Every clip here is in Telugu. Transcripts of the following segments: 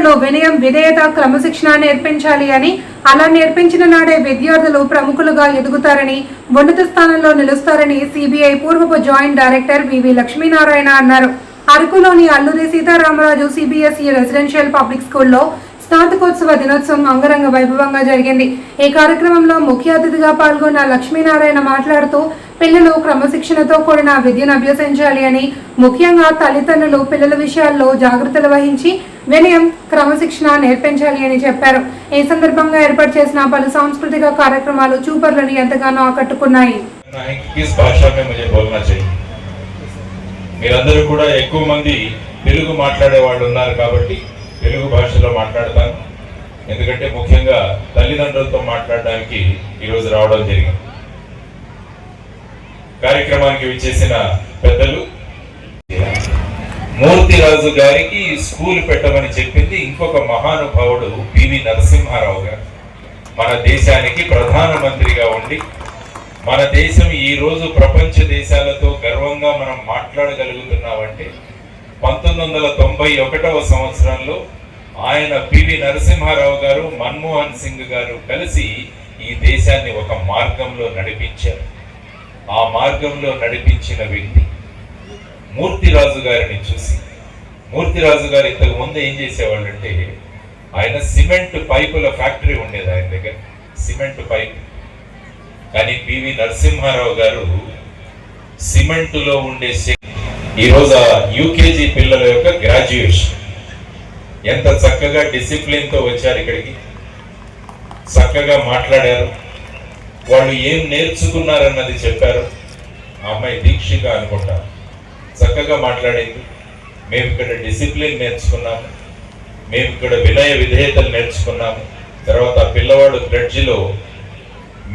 విద్యార్థులలో వినయం విధేయత క్రమశిక్షణ నేర్పించాలి అని అలా నేర్పించిన నాడే విద్యార్థులు ప్రముఖులుగా ఎదుగుతారని ఉన్నత స్థానంలో నిలుస్తారని సిబిఐ పూర్వపు జాయింట్ డైరెక్టర్ వివి లక్ష్మీనారాయణ అన్నారు. అరకులోని Alluri Sitaramaraju CBSE residential public స్కూల్లో స్నాతకోత్సవ దినోత్సవం అంగరంగ వైభవంగా జరిగింది. ఈ కార్యక్రమంలో ముఖ్య అతిథిగా పాల్గొన్న లక్ష్మీనారాయణ మాట్లాడుతూ పిల్లలు క్రమశిక్షణతో కూడిన విద్యను అభ్యసించాలి అని ముఖ్యంగా తల్లిదండ్రులు పిల్లల విషయాల్లో జాగ్రత్తలు వహించి వినయం క్రమశిక్షణ నేర్పించాలి అని చెప్పారు. ఈ సందర్భంగా ఏర్పాటు చేసిన పలు సాంస్కృతిక కార్యక్రమాలు చూపర్లను ఎంతగానో ఆకట్టుకున్నాయి. మీరందరూ కూడా ఎక్కువ మంది తెలుగు మాట్లాడే వాళ్ళు ఉన్నారు కాబట్టి తెలుగు భాషలో మాట్లాడతాను. ఎందుకంటే ముఖ్యంగా తల్లిదండ్రులతో మాట్లాడడానికి ఈరోజు రావడం జరిగింది. కార్యక్రమానికి విచ్చేసిన పెద్దలు. మూర్తిరాజు గారికి స్కూల్ పెట్టమని చెప్పింది ఇంకొక మహానుభావుడు పివి నరసింహారావు గారు. మన దేశానికి ప్రధానమంత్రిగా ఉండి మన దేశం ఈ రోజు ప్రపంచ దేశాలతో గర్వంగా మనం మాట్లాడగలుగుతున్నామంటే పంతొమ్మిది వందల తొంభై ఒకటవ సంవత్సరంలో ఆయన పివి నరసింహారావు గారు మన్మోహన్ సింగ్ గారు కలిసి ఈ దేశాన్ని ఒక మార్గంలో నడిపించారు. ఆ మార్గంలో నడిపించిన వ్యక్తి మూర్తిరాజు గారిని చూసి మూర్తిరాజు గారు ఇంతకు ముందు ఏం చేసేవాళ్ళంటే ఆయన సిమెంట్ పైపుల ఫ్యాక్టరీ ఉండేది ఆయన దగ్గర సిమెంట్ పైప్. కానీ పివి నరసింహారావు గారు సిమెంట్లో ఉండే ఈరోజు ఆ యూకేజీ పిల్లల యొక్క గ్రాడ్యుయేషన్ ఎంత చక్కగా డిసిప్లిన్తో వచ్చారు ఇక్కడికి. చక్కగా మాట్లాడారు. వాళ్ళు ఏం నేర్చుకున్నారన్నది చెప్పారు. ఆ అమ్మాయి దీక్షిక అనుకుంటా చక్కగా మాట్లాడింది. మేము ఇక్కడ డిసిప్లిన్ నేర్చుకున్నాము. మేము ఇక్కడ వినయ విధేయతలు నేర్చుకున్నాము. తర్వాత పిల్లవాడు గ్రడ్జిలో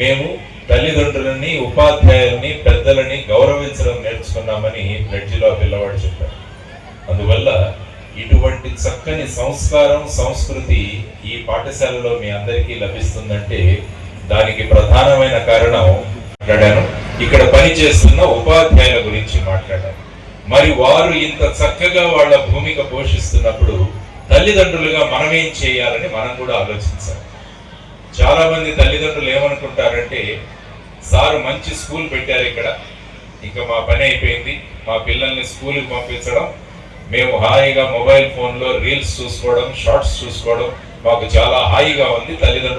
మేము తల్లిదండ్రులని ఉపాధ్యాయుల్ని పెద్దలని గౌరవించడం నేర్చుకున్నామని గ్రడ్జిలో ఆ పిల్లవాడు చెప్పారు అందువల్ల ఇటువంటి చక్కని సంస్కారం సంస్కృతి ఈ పాఠశాలలో మీ అందరికీ లభిస్తుందంటే దానికి ప్రధానమైన కారణం మాట్లాడాను. ఇక్కడ పనిచేస్తున్న ఉపాధ్యాయుల గురించి మాట్లాడాను. మరి వారు ఇంత చక్కగా వాళ్ళ భూమిక పోషిస్తున్నప్పుడు తల్లిదండ్రులుగా మనం ఏం చేయాలని మనం కూడా ఆలోచించాలి. చాలా మంది తల్లిదండ్రులు ఏమనుకుంటారంటే సార్ మంచి స్కూల్ పెట్టారు ఇక్కడ. ఇంకా మా పని అయిపోయింది. మా పిల్లల్ని స్కూల్కి పంపించడం. మేము హాయిగా మొబైల్ ఫోన్లో రీల్స్ చూసుకోవడం షార్ట్స్ చూసుకోవడం మాకు చాలా హాయిగా ఉంది. తల్లిదండ్రులు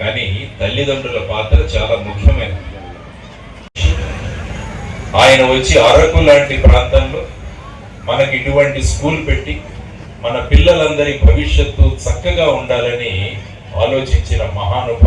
కానీ తల్లిదండ్రుల పాత్ర చాలా ముఖ్యమైనది ఆయన వచ్చి అరకు లాంటి ప్రాంతంలో మనకి ఇటువంటి స్కూల్ పెట్టి మన పిల్లలందరి భవిష్యత్తు చక్కగా ఉండాలని ఆలోచించిన మహానుభావుడు.